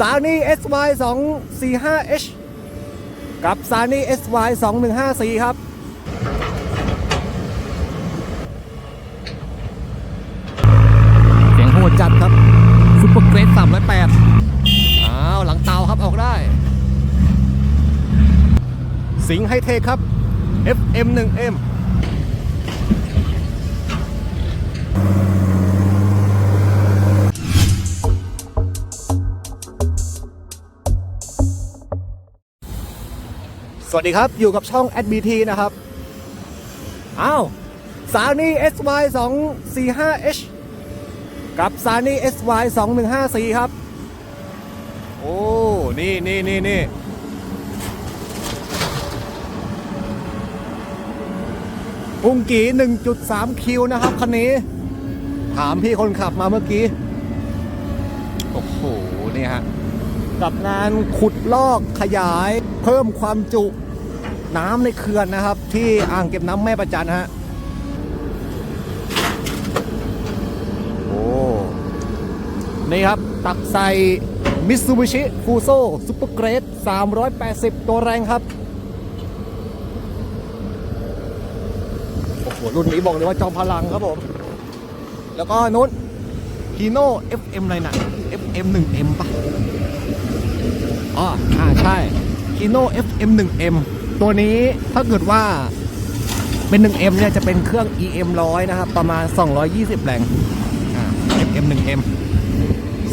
สานี่ SY 2 4 5 H กับสานี่ SY 2 1 5 4 ครับ เสียงโหดจัดครับซุปเปอร์เกรด308อ้าวหลังเตาครับออกได้ สิงห์ไฮเทคครับ FM1M สวัสดีครับ อยู่กับช่อง SBT นะครับ อ้าวสานี่ SY 2 4 5 H กับซานี่ SY 2154ครับ โอ้ นี่นี่นี่นี่อุงกี1.3 คิวนะครับ คันนี้ ถามพี่คนขับมาเมื่อกี้ โอ้โห นี่ฮะ กับงานขุดลอกขยายเพิ่มความจุน้ำในเขื่อนนะครับ ที่อ่างเก็บน้ำแม่ประจันฮะโอ้นี่ครับตักใส่มิ t ซูบิชิฟูโซซูเปอร์เกรด 380 ตัวแรงครับ โอ้โห รุ่นนี้บอกเลยว่าจอมพลังครับผม แล้วก็นู้นฮีโน่ FM อะไรนะ FM 1M ปะ อ๋ออ่าใช่ฮีโน่ FM 1M ตัวนี้ถ้าเกิดว่าเป็น 1M เนี่ยจะเป็นเครื่อง EM 100 นะครับ ประมาณ 220 แรงอ่า FM 1M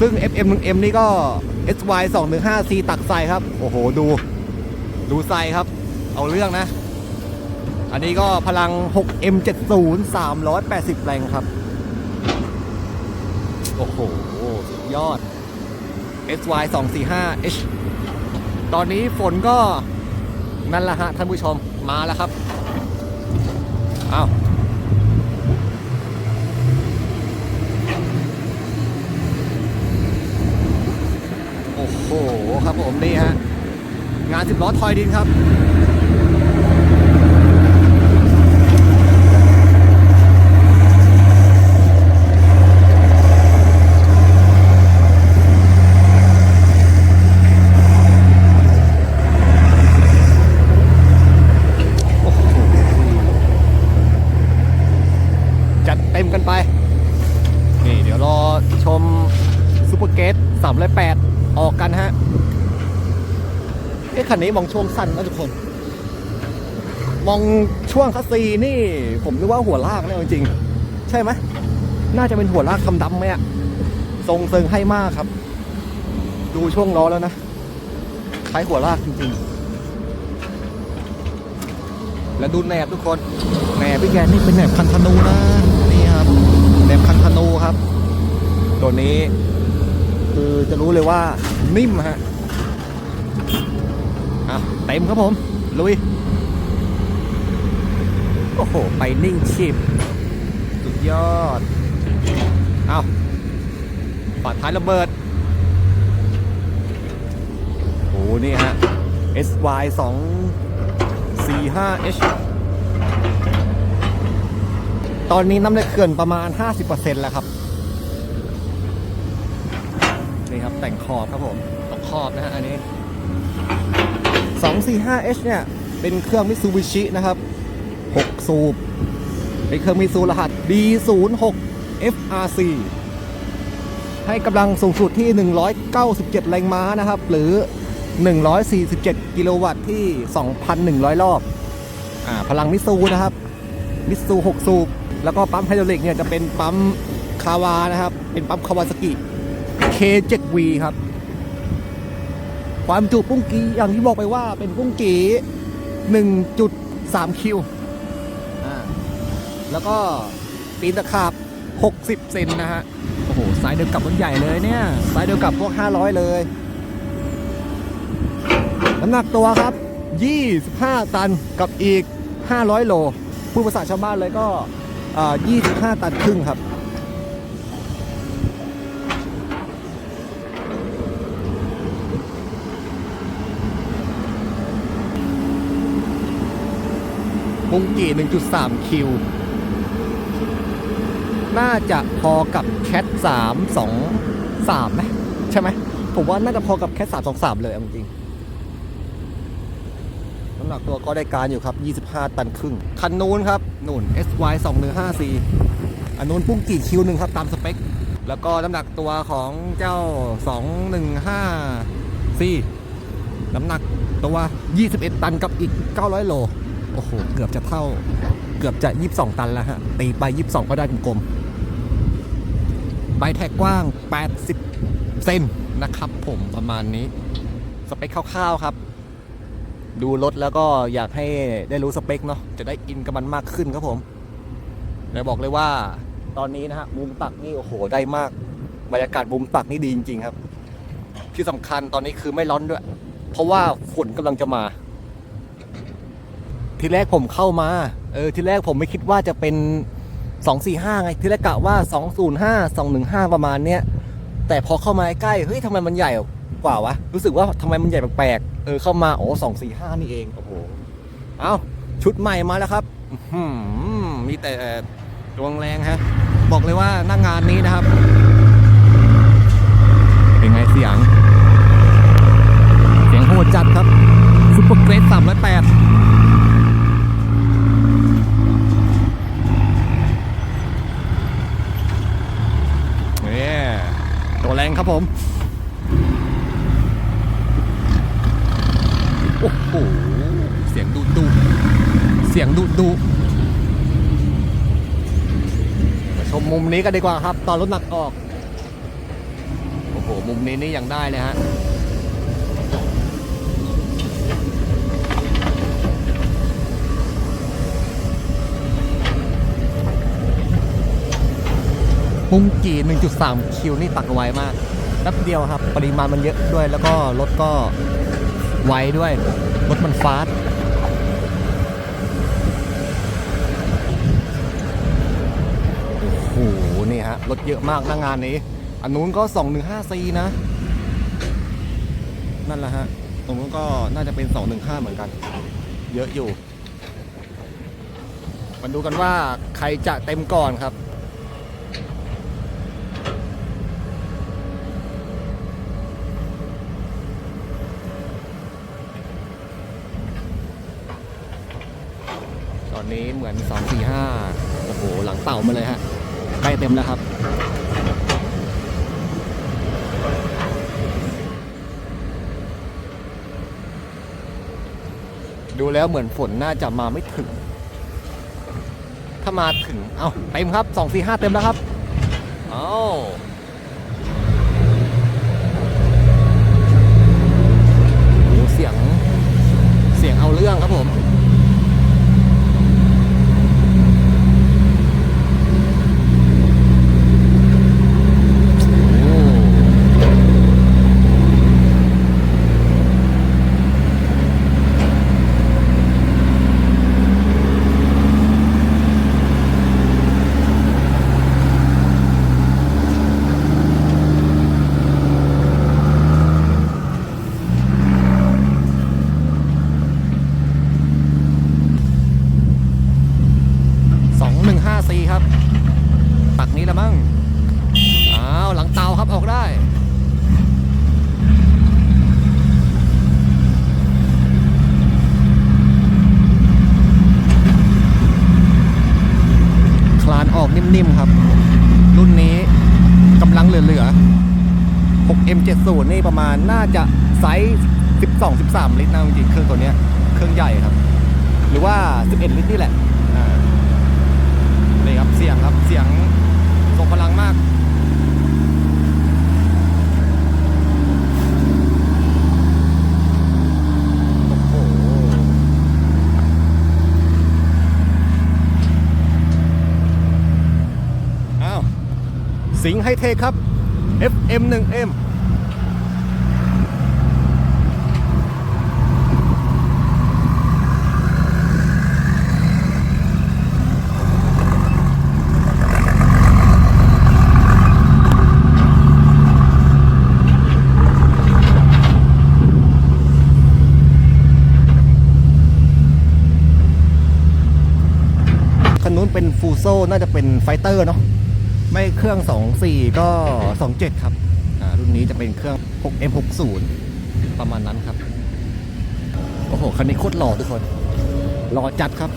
ซึ่ง FM 1M นี่ก็ SY 2 1 5 C ตักใส่ครับ โอ้โห ดู ดูใส่ครับ เอาเรื่องนะ อันนี้ก็พลัง 6M70 380 แรงครับ โอ้โห สุดยอด SY 245 H ตอนนี้ฝนก็นั่นแหละฮะท่านผู้ชมมาแล้วครับเอ้าโอ้โหครับผมนี่ฮะงานสิบล้อทอยดินครับ โอ้โห จัดเต็มกันไป นี่เดี๋ยวรอชมซูเปอร์เกต308 ออกกันฮะเอ๊ะ คันนี้มองช่วงสั้นนะทุกคน มองช่วงคัสซีนี่ ผมนึกว่าหัวลากเนี่ยจริงๆใช่ไหมน่าจะเป็นหัวลากคำดำไหมอะทรงเซิงให้มากครับ ดูช่วงล้อแล้วนะคล้ายหัวลากจริงๆ แล้วดูแหนบทุกคนแหนบพี่แกนี่เป็นแหนบคันธนูนะนี่ครับแหนบคันธนูครับ ตัวนี้ คือจะรู้เลยว่านิ่มฮะ อะเต็มครับผม ลุย โอ้โห ไปนิ่งชิบสุดยอด เอาปัดท้ายระเบิด โอ้นี่ฮะ SY 2 4 5 H ตอนนี้น้ำในเขื่อนประมาณ 50%แล้วครับ นี่ครับแต่งขอบครับผมตรงขอบนะฮะอันนี้ 245H เนี่ย เป็นเครื่องมิตซูบิชินะครับ 6 สูบ เป็นเครื่องมิตซูรหัส D06 FRC ให้กำลังสูงสุดที่ 197 แรงม้านะครับ หรือ 147 กิโลวัตต์ที่ 2,100 รอบอ่าพลังมิตซูนะครับ มิตซู6 สูบ แล้วก็ปั๊มไฮดรอลิกเนี่ยจะเป็นปั๊มคาวานะครับ เป็นปั๊มคาวาซากิ K7V ครับ ความจุปุ้งกีอย่างที่บอกไปว่าเป็นปุ้งกี1.3 คิวอ่าแล้วก็ปีนตะขาบ 60 เซนนะฮะ โอ้โหสายเดียวกับรถใหญ่เลยเนี่ย สายเดียวกับพวก 500 เลย น้ำหนักตัวครับ 25 ตันกับอีก 500 โล พูดภาษาชาวบ้านเลยก็อ่า25 ตันครึ่งครับ มุงกี่1.3 คิว น่าจะพอกับแคท3 2 3ไหมใช่ไหม ผมว่าน่าจะพอกับแค่323 เลยเอาจริงน้ำหนักตัวก็ได้การอยู่ครับ 25 ตันครึ่ง คันนู้นครับนู่น SY 215C อันนู้นพุ่งกี่คิวหนึ่งครับ ตามสเปค แล้วก็น้ำหนักตัวของเจ้า 215C น้ำหนักตัว 21 ตันกับอีก 900 โล โอ้โห เกือบจะเท่า เกือบจะ 22 ตันแล้วฮะ ตีไป 22 ก็ได้กลมๆใบแท็กกว้าง 80 เซนนะครับผมประมาณนี้ สเปคคร่าวๆครับ ดูรถแล้วก็อยากให้ได้รู้สเปคเนาะจะได้อินกับมันมากขึ้นครับผมแต่บอกเลยว่าตอนนี้นะฮะมุมตักนี่โอ้โหได้มากบรรยากาศมุมตักนี่ดีจริง ๆ ครับ ที่สำคัญตอนนี้คือไม่ร้อนด้วย เพราะว่าฝนกำลังจะมา ทีแรกผมเข้ามา เออ ทีแรกผมไม่คิดว่าจะเป็น 245 ไง ทีแรกกะว่า 205 215 ประมาณเนี้ย แต่พอเข้ามาใกล้ เฮ้ยทำไมมันใหญ่กว่าวะ รู้สึกว่าทำไมมันใหญ่แปลกๆ เออ เข้ามาโอ้245 นี่เอง โอ้โห เอาชุดใหม่มาแล้วครับมีแต่ดวงแรงฮะ บอกเลยว่าหน้างงานนี้นะครับ เป็นไงเสียง เสียงโหดจัดครับซุปเปอร์เกรด308 นี่ตัว แรงครับผม โอ้โห เสียงดุดุเสียงดุดุมาชมมุมนี้กันดีกว่าครับ ตอนรถหนักออก โอ้โห มุมนี้นี่ยังได้เลยฮะ ปุ้งกี1.3 คิวนี่ตักไวมากแป๊บเดียวครับ ปริมาณมันเยอะด้วย แล้วก็รถก็ไวด้วย รถมันฟาสโอ้โห นี่ฮะ รถเยอะมากหน้างานนี้ อันนู้นก็ 215C นะ นั่นแหละฮะ ตรงนู้นก็น่าจะเป็น 215 เหมือนกัน เยอะอยู่มาดูกันว่าใครจะเต็มก่อนครับ ตอนนี้เหมือน 2 4 5 โอ้โห หลังเต่ามาเลยฮะใกล้เต็มแล้วครับ ดูแล้วเหมือนฝนน่าจะมาไม่ถึง ถ้ามาถึง เอาเต็มครับ 2 4 5 เต็มแล้วครับ เอาโอ้โหเสียง เสียงเอาเรื่องครับผม โอ้สองหนึ่งห้าสี่ครับ ตักนี้ละมั้ง อ้าว หลังเตาครับออกได้ คลา นิ่มๆครับ รุ่นนี้กำลังเหลือๆ 6M70 นี่ประมาณน่าจะไซส์12-13 ลิตรนะจริงๆเครื่องตัวเนี้ยเครื่องใหญ่ครับ หรือว่า 11 ลิตรนี่แหละนี่ครับเสียงครับเสียงทรงพลังมาก โอ้โห อ้าว สิงห์ไฮเทคครับ FM1M คันนู้นเป็นฟูโซน่าจะเป็นไฟเตอร์เนาะ ไม่เครื่อง 24 ก็ 27 ครับอ่ารุ่นนี้นี้จะเป็นเครื่อง 6M60 ประมาณนั้นครับ โอ้โห คันนี้โคตรหล่อทุกคน หล่อจัดครับ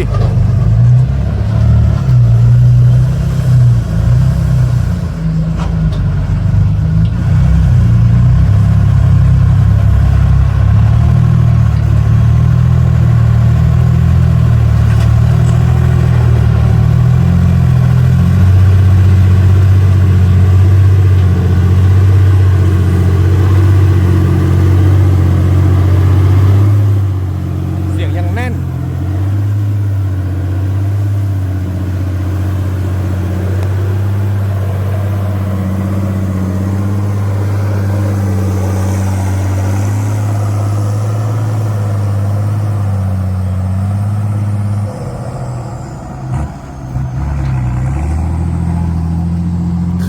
ลุ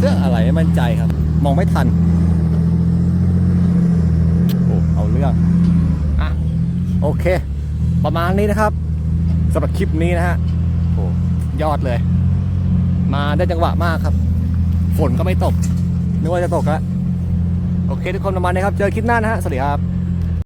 เครื่องอะไรไม่มั่นใจครับ มองไม่ทันโอ้เอาเรื่องอะโอเค ประมาณนี้นะครับสำหรับคลิปนี้นะฮะโอ้ยอดเลย มาได้จังหวะมากครับ ฝนก็ไม่ตกนึกว่าจะตกแล้วโอเค ทุกคนประมาณนี้ครับ เจอคลิปหน้านะฮะ สวัสดีครับ